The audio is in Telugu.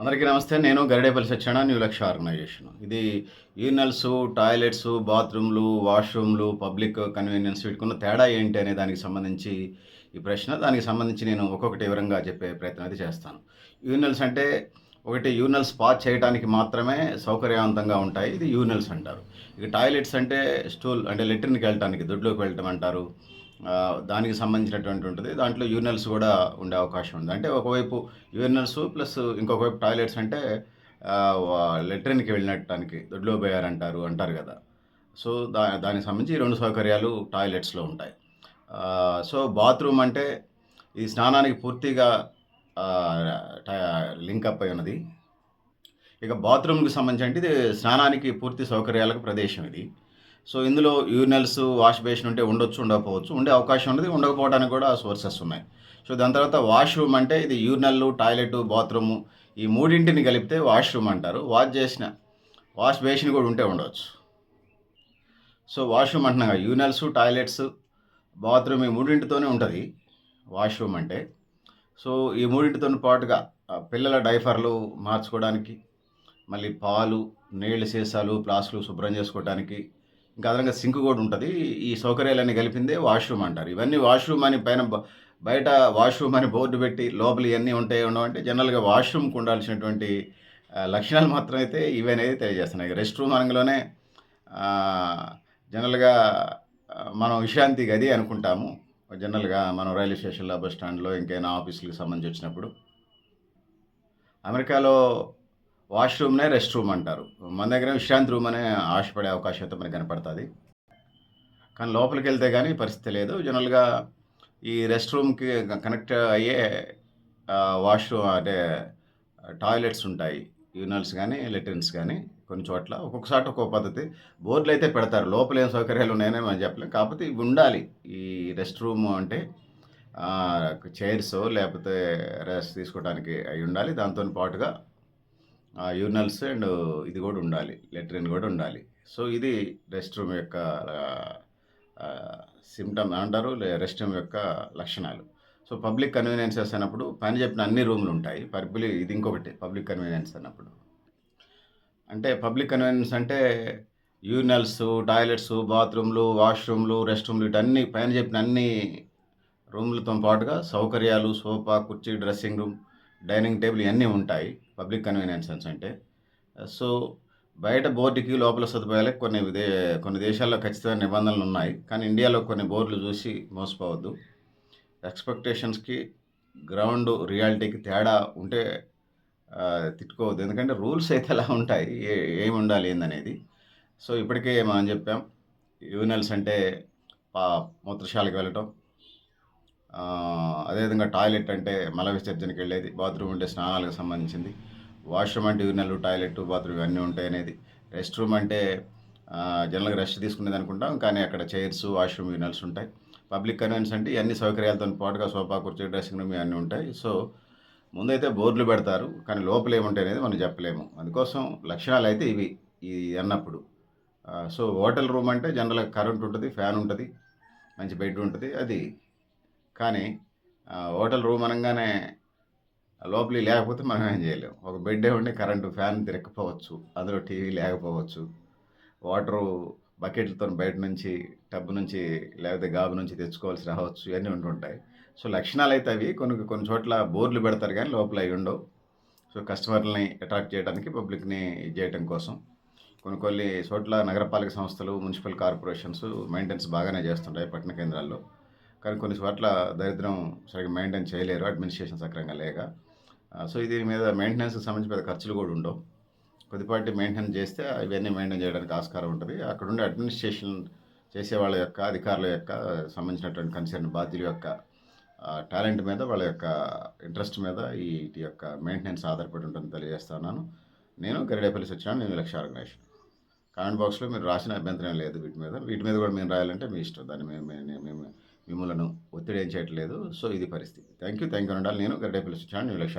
అందరికీ నమస్తే. నేను గరిడేపల్లి సత్యన న్యూ లక్ష ఆర్గనైజేషన్. ఇది యూనల్స్ టాయిలెట్స్ బాత్రూమ్లు వాష్రూమ్లు పబ్లిక్ కన్వీనియన్స్ వీటికున్న తేడా ఏంటి అనే దానికి సంబంధించి ఈ ప్రశ్న. దానికి సంబంధించి నేను ఒక్కొక్కటి వివరంగా చెప్పే ప్రయత్నం అయితే చేస్తాను. యూరినల్స్ అంటే ఒకటి యూనల్స్ పాస్ చేయడానికి మాత్రమే సౌకర్యవంతంగా ఉంటాయి. ఇది యూనల్స్ అంటారు. ఇక టాయిలెట్స్ అంటే స్టూల్ అంటే లెట్రిన్కి వెళ్ళటానికి దొడ్లోకి వెళ్ళటం అంటారు. దానికి సంబంధించినటువంటి ఉంటుంది. దాంట్లో యూరినల్స్ కూడా ఉండే అవకాశం ఉంది. అంటే ఒకవైపు యూరినల్స్ ప్లస్ ఇంకొక వైపు టాయిలెట్స్ అంటే లెట్రిన్కి వెళ్ళినట్టానికి దొడ్లో పోయారంటారు అంటారు కదా. సో దా దానికి సంబంధించి రెండు సౌకర్యాలు టాయిలెట్స్లో ఉంటాయి. సో బాత్రూమ్ అంటే ఈ స్నానానికి పూర్తిగా లింకప్ అయి ఉన్నది. ఇక బాత్రూమ్కి సంబంధించి అంటే ఇది స్నానానికి పూర్తి సౌకర్యాలకు ప్రదేశం ఇది. సో ఇందులో యూరినల్స్ వాష్ బేసిన్ ఉంటే ఉండొచ్చు ఉండకపోవచ్చు. ఉండే అవకాశం ఉన్నది ఉండకపోవడానికి కూడా సోర్సెస్ ఉన్నాయి. సో దాని తర్వాత వాష్రూమ్ అంటే ఇది యూరినల్ టాయిలెట్ బాత్రూము ఈ మూడింటిని కలిపితే వాష్రూమ్ అంటారు. వాష్ చేసిన వాష్ బేసిన్ కూడా ఉంటే ఉండవచ్చు సో వాష్రూమ్ అంటున్నాగా యూరినల్స్ టాయిలెట్స్ బాత్రూమ్ ఈ మూడింటితోనే ఉంటుంది వాష్రూమ్ అంటే. సో ఈ మూడింటితో పాటుగా పిల్లల డైఫర్లు మార్చుకోవడానికి మళ్ళీ పాలు నీళ్ళ సీసాలు ప్లాస్కులు శుభ్రం చేసుకోవడానికి ఇంకా అదనంగా సింక్ కూడా ఉంటుంది. ఈ సౌకర్యాలన్నీ కలిపిందే వాష్రూమ్ అంటారు. ఇవన్నీ వాష్రూమ్ అని పైన బయట వాష్రూమ్ అని బోర్డు పెట్టి లోపల ఇవన్నీ ఉంటాయి ఉండవంటే జనరల్గా వాష్రూమ్కి ఉండాల్సినటువంటి లక్షణాలు మాత్రం అయితే ఇవనేది తెలియజేస్తున్నాయి రెస్ట్ రూమ్ అనగానే జనరల్గా మనం విశ్రాంతి గది అనుకుంటాము. జనరల్గా మనం రైల్వే స్టేషన్లో బస్ స్టాండ్లో ఇంకైనా ఆఫీసులకు సంబంధించి వచ్చినప్పుడు. అమెరికాలో వాష్రూమ్నే రెస్ట్ రూమ్ అంటారు. మన దగ్గర విశ్రాంతి రూమ్ అనే ఆశపడే అవకాశం అయితే మనకు కనపడుతుంది. కానీ లోపలికి వెళ్తే కానీ పరిస్థితి లేదు. జనరల్గా ఈ రెస్ట్ రూమ్కి కనెక్ట్ అయ్యే వాష్రూమ్ అంటే టాయిలెట్స్ ఉంటాయి. యూనల్స్ కానీ లెట్రిన్స్ కానీ కొన్ని చోట్ల ఒక్కొక్కసారి ఒక్కొక్క పద్ధతి. బోర్డులు అయితే పెడతారు. లోపల ఏం సౌకర్యాలు ఉన్నాయని మనం చెప్పలేం. కాకపోతే ఇవి ఉండాలి. ఈ రెస్ట్ రూమ్ అంటే చైర్స్ లేకపోతే రెస్ట్ తీసుకోవడానికి అవి ఉండాలి. దాంతో పాటుగా యూరినల్స్ అండ్ ఇది కూడా ఉండాలి లెట్రిన్ కూడా ఉండాలి. సో ఇది రెస్ట్ రూమ్ యొక్క సిమ్టమ్ అంటారు రెస్ట్ రూమ్ యొక్క లక్షణాలు. సో పబ్లిక్ కన్వీనియన్సెస్ అన్నప్పుడు పని చెప్పిన అన్ని రూమ్లు ఉంటాయి. పబ్లిక్ ఇది ఇంకొకటి పబ్లిక్ కన్వీనియన్స్ అన్నప్పుడు. అంటే పబ్లిక్ కన్వీనియన్స్ అంటే యూరినల్స్ టాయిలెట్స్ బాత్రూమ్లు వాష్రూమ్లు రెస్ట్ రూమ్లు వీటన్ని పైన చెప్పిన అన్ని రూమ్లతో పాటుగా సౌకర్యాలు సోఫా కుర్చీ డ్రెస్సింగ్ రూమ్ డైనింగ్ టేబుల్ ఇవన్నీ ఉంటాయి పబ్లిక్ కన్వీనియన్సెస్ అంటే. సో బయట బోర్డుకి లోపల సదుపాయాలకు కొన్ని విదే కొన్ని దేశాల్లో ఖచ్చితమైన నిబంధనలు ఉన్నాయి కానీ ఇండియాలో కొన్ని బోర్డులు చూసి మోసపోవద్దు. ఎక్స్పెక్టేషన్స్కి గ్రౌండ్ రియాలిటీకి తేడా ఉంటే తిట్టుకోవద్దు. ఎందుకంటే రూల్స్ అయితే ఎలా ఉంటాయి ఏ ఏమి ఉండాలి ఏందనేది. సో ఇప్పటికే మనం చెప్పాం యూనల్స్ అంటే పా మూత్రశాలకు వెళ్ళటం అదేవిధంగా టాయిలెట్ అంటే మల విసర్జనకి వెళ్ళేది బాత్రూమ్ అంటే స్నానాలకు సంబంధించింది. వాష్రూమ్ అంటే యూరినల్ టాయిలెట్ బాత్రూమ్ ఇవన్నీ ఉంటాయి అనేది రెస్ట్ రూమ్ అంటే జనరల్గా రెస్ట్ తీసుకునేది అనుకుంటాం కానీ అక్కడ చైర్స్ వాష్రూమ్ యూరినల్స్ ఉంటాయి. పబ్లిక్ కన్వీనియన్స్ అంటే ఇవన్నీ సౌకర్యాలతో పాటుగా సోఫా కుర్చీ డ్రెస్సింగ్ రూమ్ ఇవన్నీ ఉంటాయి. సో ముందైతే బోర్డులు పెడతారు కానీ లోపల ఏముంటాయి అనేది మనం చెప్పలేము. అందుకోసం లక్షణాలు అయితే ఇవి ఈ అన్నప్పుడు. సో హోటల్ రూమ్ అంటే జనరల్గా కరెంట్ ఉంటుంది ఫ్యాన్ ఉంటుంది మంచి బెడ్ ఉంటుంది అది కానీ హోటల్ రూమ్ అనగానే లోపలి లేకపోతే మనం ఏం చేయలేం. ఒక బెడ్డే ఉండి కరెంటు ఫ్యాన్ తిరగకపోవచ్చు అందులో టీవీ లేకపోవచ్చు వాటరు బకెట్లతో బయట నుంచి టబ్ నుంచి లేకపోతే గాబు నుంచి తెచ్చుకోవాల్సి రావచ్చు ఇవన్నీ ఉంటుంటాయి సో లక్షణాలు అయితే అవి. కొన్ని కొన్ని చోట్ల బోర్లు పెడతారు కానీ లోపల అవి ఉండవు. సో కస్టమర్లని అట్రాక్ట్ చేయడానికి పబ్లిక్ని ఇది చేయడం కోసం. కొన్ని కొన్ని చోట్ల నగరపాలక సంస్థలు మున్సిపల్ కార్పొరేషన్స్ మెయింటెనెన్స్ బాగానే చేస్తుంటాయి పట్టణ కేంద్రాల్లో. కానీ కొన్ని చోట్ల దరిద్రం సరిగ్గా మెయింటైన్ చేయలేరు అడ్మినిస్ట్రేషన్ సక్రంగా లేక. సో దీని మీద మెయింటెనెన్స్కి సంబంధించి పెద్ద ఖర్చులు కూడా ఉండవు. కొద్దిపాటి మెయింటైన్ చేస్తే ఇవన్నీ మెయింటైన్ చేయడానికి ఆస్కారం ఉంటుంది. అక్కడ ఉండే అడ్మినిస్ట్రేషన్ చేసే వాళ్ళ యొక్క అధికారుల యొక్క సంబంధించినటువంటి కన్సర్న్ బాధ్యుల యొక్క టాలెంట్ మీద వాళ్ళ యొక్క ఇంట్రెస్ట్ మీద ఈ వీటి యొక్క మెయింటెనెన్స్ ఆధారపడి ఉంటుందని తెలియజేస్తున్నాను నేను గరిడేపల్లి సత్యనారాయణ నేను లక్ష్య ఆర్గనైజేషన్. కామెంట్ బాక్స్లో మీరు రాసిన అభ్యంతరం లేదు వీటి మీద. వీటి మీద కూడా మేము రాయాలంటే మీ ఇష్టం. దాన్ని మేము- మేము మిమ్మల్ని ఒత్తిడి ఏం చేయట్లేదు. సో ఇది పరిస్థితి. థ్యాంక్ యూ థ్యాంక్ యూ ఉండాలి నేను గడ్డే పిలుస్తున్నాను నేను లక్ష